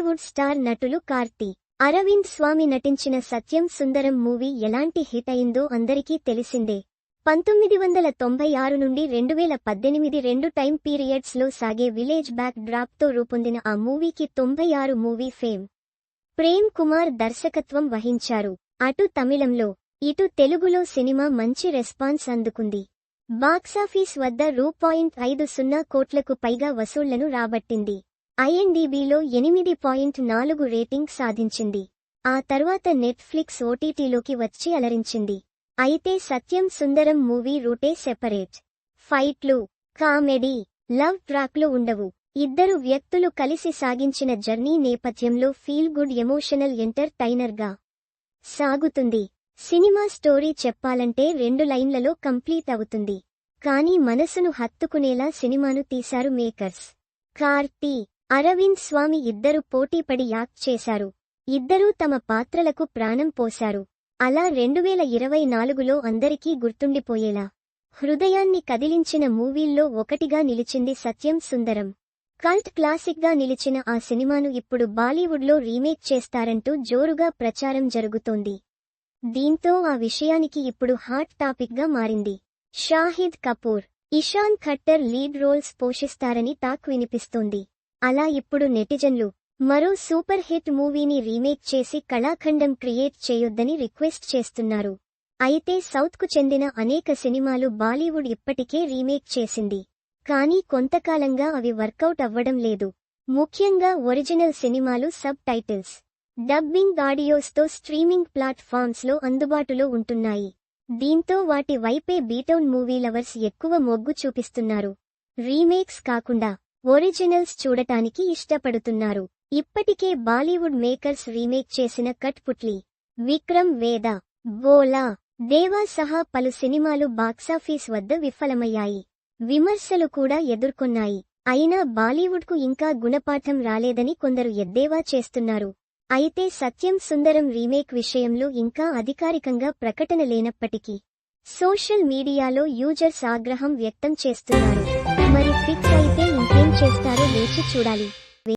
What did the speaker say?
Bollywood star నటులు కార్తీ. అరవింద్ స్వామి నటించిన సత్యం Sundaram movie ఎలాంటి హిట్ అయిందో అందరికీ తెలిసిందే. పంతొమ్మిది వందల తొంభై ఆరు నుండి రెండు వేల పద్దెనిమిది రెండు టైం పీరియడ్స్లో సాగే విలేజ్ బ్యాక్ డ్రాప్తో రూపొందిన ఆ మూవీకి తొంభై ఆరు మూవీ ఫేమ్. ప్రేమ్ కుమార్ దర్శకత్వం వహించారు. అటు తమిళంలో ఇటు తెలుగులో సినిమా మంచి రెస్పాన్స్ అందుకుంది. బాక్సాఫీస్ వద్ద రూ పాయింట్ ఐదు సున్నా కోట్లకు పైగా వసూళ్ళను రాబట్టింది. ఐఎన్డీబీలో ఎనిమిది పాయింట్ నాలుగు రేటింగ్ సాధించింది. ఆ తర్వాత నెట్ఫ్లిక్స్ ఓటీటీలోకి వచ్చి అలరించింది. అయితే సత్యం సుందరం మూవీ రూటే సెపరేట్. ఫైట్లు కామెడీ లవ్ ట్రాక్లు ఉండవు. ఇద్దరు వ్యక్తులు కలిసి సాగించిన జర్నీ నేపథ్యంలో ఫీల్ గుడ్ ఎమోషనల్ ఎంటర్టైనర్గా సాగుతుంది. సినిమా స్టోరీ చెప్పాలంటే రెండు లైన్లలో కంప్లీట్ అవుతుంది. కానీ మనసును హత్తుకునేలా సినిమాను తీశారు మేకర్స్. కార్తీ అరవింద్ స్వామి ఇద్దరు పోటీపడి యాక్ట్ చేశారు. ఇద్దరూ తమ పాత్రలకు ప్రాణం పోశారు. అలా రెండువేల ఇరవై నాలుగులో అందరికీ గుర్తుండిపోయేలా. హృదయాన్ని కదిలించిన మూవీల్లో ఒకటిగా నిలిచింది సత్యం సుందరం. కల్ట్ క్లాసిక్గా నిలిచిన ఆ సినిమాను ఇప్పుడు బాలీవుడ్లో రీమేక్ చేస్తారంటూ జోరుగా ప్రచారం జరుగుతోంది. దీంతో ఆ విషయానికి ఇప్పుడు హాట్ టాపిక్గా మారింది. షాహిద్ కపూర్ ఇషాన్ ఖట్టర్ లీడ్ రోల్స్ పోషిస్తారని టాక్ వినిపిస్తోంది. అలా ఇప్పుడు నెటిజన్లు మరో సూపర్ హిట్ మూవీని రీమేక్ చేసి కళాఖండం క్రియేట్ చేయొద్దని రిక్వెస్ట్ చేస్తున్నారు. అయితే సౌత్కు చెందిన అనేక సినిమాలు బాలీవుడ్ ఇప్పటికే రీమేక్ చేసింది. కానీ కొంతకాలంగా అవి వర్కౌట్ అవ్వడం లేదు. ముఖ్యంగా ఒరిజినల్ సినిమాలు సబ్ టైటిల్స్ డబ్బింగ్ ఆడియోస్తో స్ట్రీమింగ్ ప్లాట్ఫామ్స్లో అందుబాటులో ఉంటున్నాయి. దీంతో వాటి వైపే బీటౌన్ మూవీ లవర్స్ ఎక్కువ మొగ్గు చూపిస్తున్నారు. రీమేక్స్ కాకుండా ఒరిజినల్స్ చూడటానికి ఇష్టపడుతున్నారు. ఇప్పటికే బాలీవుడ్ మేకర్స్ రీమేక్ చేసిన కట్పుట్లి విక్రమ్ వేద బోలా దేవా సహా పలు సినిమాలు బాక్సాఫీస్ వద్ద విఫలమయ్యాయి. విమర్శలు కూడా ఎదుర్కొన్నాయి. అయినా బాలీవుడ్కు ఇంకా గుణపాఠం రాలేదని కొందరు ఎద్దేవా చేస్తున్నారు. అయితే సత్యం సుందరం రీమేక్ విషయంలో ఇంకా అధికారికంగా ప్రకటన లేనప్పటికీ సోషల్ మీడియాలో యూజర్స్ ఆగ్రహం వ్యక్తం చేస్తున్నారు. మరి ఫిక్స్ అయితే ఇంకేం చేస్తారో వేచి చూడాలి.